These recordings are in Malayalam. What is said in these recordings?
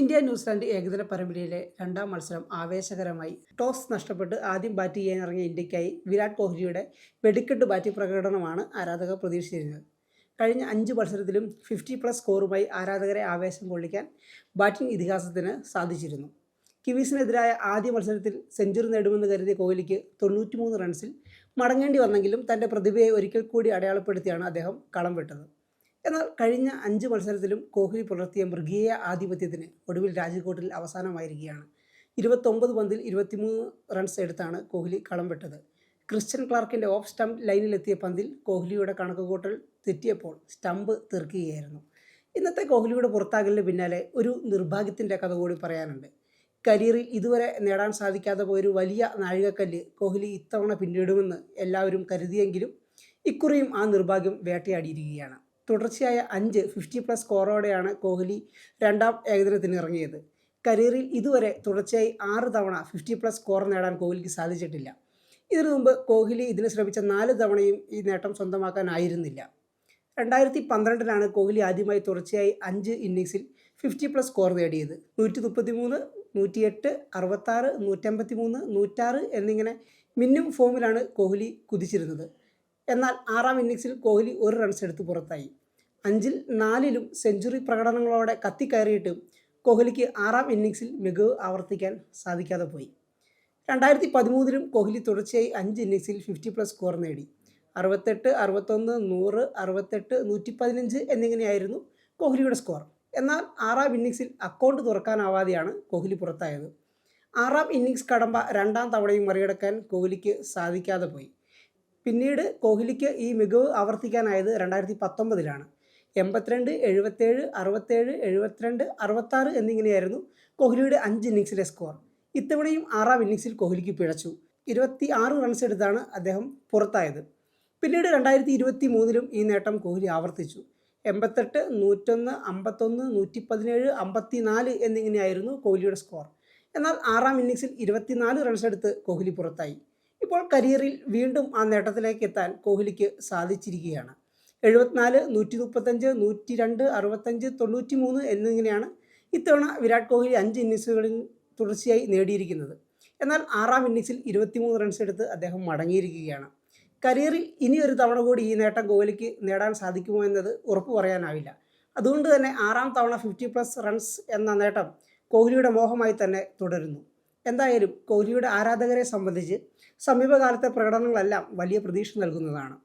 ഇന്ത്യ ന്യൂസിലാൻഡ് ഏകദിന പരമ്പരയിലെ രണ്ടാം മത്സരം ആവേശകരമായി. ടോസ് നഷ്ടപ്പെട്ട് ആദ്യം ബാറ്റ് ചെയ്യാനിറങ്ങിയ ഇന്ത്യക്കായി വിരാട് കോഹ്ലിയുടെ വെടിക്കെട്ട് ബാറ്റിംഗ് പ്രകടനമാണ് ആരാധകർ പ്രതീക്ഷിച്ചിരുന്നത്. കഴിഞ്ഞ അഞ്ച് മത്സരത്തിലും ഫിഫ്റ്റി പ്ലസ് സ്കോറുമായി ആരാധകരെ ആവേശം കൊള്ളിക്കാൻ ബാറ്റിംഗ് ഇതിഹാസത്തിന് സാധിച്ചിരുന്നു. കിവീസിനെതിരായ ആദ്യ മത്സരത്തിൽ സെഞ്ചുറി നേടുമെന്ന് കരുതിയ കോഹ്ലിക്ക് തൊണ്ണൂറ്റിമൂന്ന് റൺസിൽ മടങ്ങേണ്ടി വന്നെങ്കിലും തന്റെ പ്രതിഭയെ ഒരിക്കൽ കൂടി അടയാളപ്പെടുത്തിയാണ് അദ്ദേഹം കളം വിട്ടത്. എന്നാൽ കഴിഞ്ഞ അഞ്ച് മത്സരത്തിലും കോഹ്ലി പുലർത്തിയ മൃഗീയ ആധിപത്യത്തിന് ഒടുവിൽ രാജ്കോട്ടിൽ അവസാനമായിരിക്കുകയാണ്. ഇരുപത്തൊമ്പത് പന്തിൽ ഇരുപത്തിമൂന്ന് റൺസ് എടുത്താണ് കോഹ്ലി കളം വിട്ടത്. ക്രിസ്ത്യൻ ക്ലാർക്കിന്റെ ഓഫ് സ്റ്റംപ് ലൈനിലെത്തിയ പന്തിൽ കോഹ്ലിയുടെ കണക്കുകൂട്ടൽ തെറ്റിയപ്പോൾ സ്റ്റംപ് തീർക്കുകയായിരുന്നു. ഇന്നത്തെ കോഹ്ലിയുടെ പുറത്താകലിന് പിന്നാലെ ഒരു നിർഭാഗ്യത്തിന്റെ കഥ കൂടി പറയാനുണ്ട്. കരിയറിൽ ഇതുവരെ നേടാൻ സാധിക്കാതെ പോയൊരു വലിയ നാഴികക്കല്ല് കോഹ്ലി ഇത്തവണ പിന്നിടുമെന്ന് എല്ലാവരും കരുതിയെങ്കിലും ഇക്കുറിയും ആ നിർഭാഗ്യം വേട്ടയാടിയിരിക്കുകയാണ്. തുടർച്ചയായ അഞ്ച് ഫിഫ്റ്റി പ്ലസ് സ്കോറോടെയാണ് കോഹ്ലി രണ്ടാം ഏകദിനത്തിന് ഇറങ്ങിയത്. കരിയറിൽ ഇതുവരെ തുടർച്ചയായി ആറ് തവണ ഫിഫ്റ്റി പ്ലസ് സ്കോർ നേടാൻ കോഹ്ലിക്ക് സാധിച്ചിട്ടില്ല. ഇതിനു മുമ്പ് കോഹ്ലി ഇതിന് ശ്രമിച്ച നാല് തവണയും ഈ നേട്ടം സ്വന്തമാക്കാനായിരുന്നില്ല. രണ്ടായിരത്തി പന്ത്രണ്ടിലാണ് കോഹ്ലി ആദ്യമായി തുടർച്ചയായി അഞ്ച് ഇന്നിങ്സിൽ ഫിഫ്റ്റി പ്ലസ് സ്കോർ നേടിയത്. നൂറ്റി മുപ്പത്തി മൂന്ന് നൂറ്റിയെട്ട് അറുപത്താറ് നൂറ്റമ്പത്തി മൂന്ന് നൂറ്റാറ് എന്നിങ്ങനെ മിന്നും ഫോമിലാണ് കോഹ്ലി കുതിച്ചിരുന്നത്. എന്നാൽ ആറാം ഇന്നിങ്സിൽ കോഹ്ലി ഒരു റൺസ് എടുത്ത് പുറത്തായി. അഞ്ചിൽ നാലിലും സെഞ്ചുറി പ്രകടനങ്ങളോടെ കത്തിക്കയറിയിട്ടും കോഹ്ലിക്ക് ആറാം ഇന്നിങ്സിൽ മികവ് ആവർത്തിക്കാൻ സാധിക്കാതെ പോയി. രണ്ടായിരത്തി പതിമൂന്നിലും കോഹ്ലി തുടർച്ചയായി അഞ്ച് ഇന്നിങ്സിൽ ഫിഫ്റ്റി പ്ലസ് സ്കോർ നേടി. അറുപത്തെട്ട് അറുപത്തൊന്ന് നൂറ് അറുപത്തെട്ട് നൂറ്റി പതിനഞ്ച് എന്നിങ്ങനെയായിരുന്നു കോഹ്ലിയുടെ സ്കോർ എന്നാൽ ആറാം ഇന്നിങ്സിൽ അക്കൗണ്ട് തുറക്കാനാവാതെയാണ് കോഹ്ലി പുറത്തായത്. ആറാം ഇന്നിങ്സ് കടമ്പ രണ്ടാം തവണയും മറികടക്കാൻ കോഹ്ലിക്ക് സാധിക്കാതെ പോയി. പിന്നീട് കോഹ്ലിക്ക് ഈ മികവ് ആവർത്തിക്കാനായത് രണ്ടായിരത്തി പത്തൊമ്പതിലാണ് എൺപത്തിരണ്ട് എഴുപത്തേഴ് അറുപത്തേഴ് എഴുപത്തിരണ്ട് അറുപത്താറ് എന്നിങ്ങനെയായിരുന്നു കോഹ്ലിയുടെ അഞ്ച് ഇന്നിങ്സിലെ സ്കോർ. ഇത്തവണയും ആറാം ഇന്നിങ്സിൽ കോഹ്ലിക്ക് പിഴച്ചു. ഇരുപത്തി ആറ് റൺസ് എടുത്താണ് അദ്ദേഹം പുറത്തായത്. പിന്നീട് രണ്ടായിരത്തി ഇരുപത്തി മൂന്നിലും ഈ നേട്ടം കോഹ്ലി ആവർത്തിച്ചു. എൺപത്തെട്ട് നൂറ്റൊന്ന് അമ്പത്തൊന്ന് നൂറ്റി പതിനേഴ് അമ്പത്തി നാല് എന്നിങ്ങനെയായിരുന്നു കോഹ്ലിയുടെ സ്കോർ. എന്നാൽ ആറാം ഇന്നിങ്സിൽ ഇരുപത്തിനാല് റൺസ് എടുത്ത് കോഹ്ലി പുറത്തായി. ഇപ്പോൾ കരിയറിൽ വീണ്ടും ആ നേട്ടത്തിലേക്ക് എത്താൻ കോഹ്ലിക്ക് സാധിച്ചിരിക്കുകയാണ്. എഴുപത്തിനാല് നൂറ്റി മുപ്പത്തഞ്ച് നൂറ്റി രണ്ട് അറുപത്തഞ്ച് തൊണ്ണൂറ്റി മൂന്ന് എന്നിങ്ങനെയാണ് ഇത്തവണ വിരാട് കോഹ്ലി അഞ്ച് ഇന്നിങ്സുകളിൽ തുടർച്ചയായി നേടിയിരിക്കുന്നത്. എന്നാൽ ആറാം ഇന്നിങ്സിൽ ഇരുപത്തിമൂന്ന് റൺസ് എടുത്ത് അദ്ദേഹം മടങ്ങിയിരിക്കുകയാണ്. കരിയറിൽ ഇനി ഒരു തവണ കൂടി ഈ നേട്ടം കോഹ്ലിക്ക് നേടാൻ സാധിക്കുമോ എന്നത് ഉറപ്പ് പറയാനാവില്ല. അതുകൊണ്ട് തന്നെ ആറാം തവണ ഫിഫ്റ്റി പ്ലസ് റൺസ് എന്ന നേട്ടം കോഹ്ലിയുടെ മോഹമായി തന്നെ തുടരുന്നു. എന്തായാലും കോഹ്ലിയുടെ ആരാധകരെ സംബന്ധിച്ച് സമീപകാലത്തെ പ്രകടനങ്ങളെല്ലാം വലിയ പ്രതീക്ഷ നൽകുന്നതാണ്.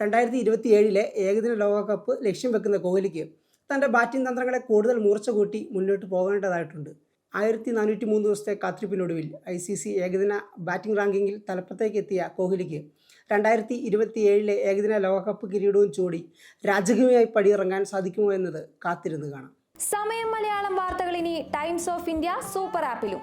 രണ്ടായിരത്തി ഇരുപത്തി ഏഴിലെ ഏകദിന ലോകകപ്പ് ലക്ഷ്യം വെക്കുന്ന കോഹ്ലിക്ക് തന്റെ ബാറ്റിംഗ് തന്ത്രങ്ങളെ കൂടുതൽ മൂർച്ച കൂട്ടി മുന്നോട്ട് പോകേണ്ടതായിട്ടുണ്ട്. ആയിരത്തി നാനൂറ്റി മൂന്ന് ദിവസത്തെ കാത്തിരിപ്പിനൊടുവിൽ ഐ സി സി ഏകദിന ബാറ്റിംഗ് റാങ്കിങ്ങിൽ തലപ്പത്തേക്ക് എത്തിയ കോഹ്ലിക്ക് രണ്ടായിരത്തി ഇരുപത്തി ഏഴിലെ ഏകദിന ലോകകപ്പ് കിരീടവും ചൂടി രാജകീയമായി പടിയിറങ്ങാൻ സാധിക്കുമോ എന്നത് കാത്തിരുന്ന് കാണാം. സമയം മലയാളം വാർത്തകൾ ഇനി ടൈംസ് ഓഫ് ഇന്ത്യ സൂപ്പർ ആപ്പിലും.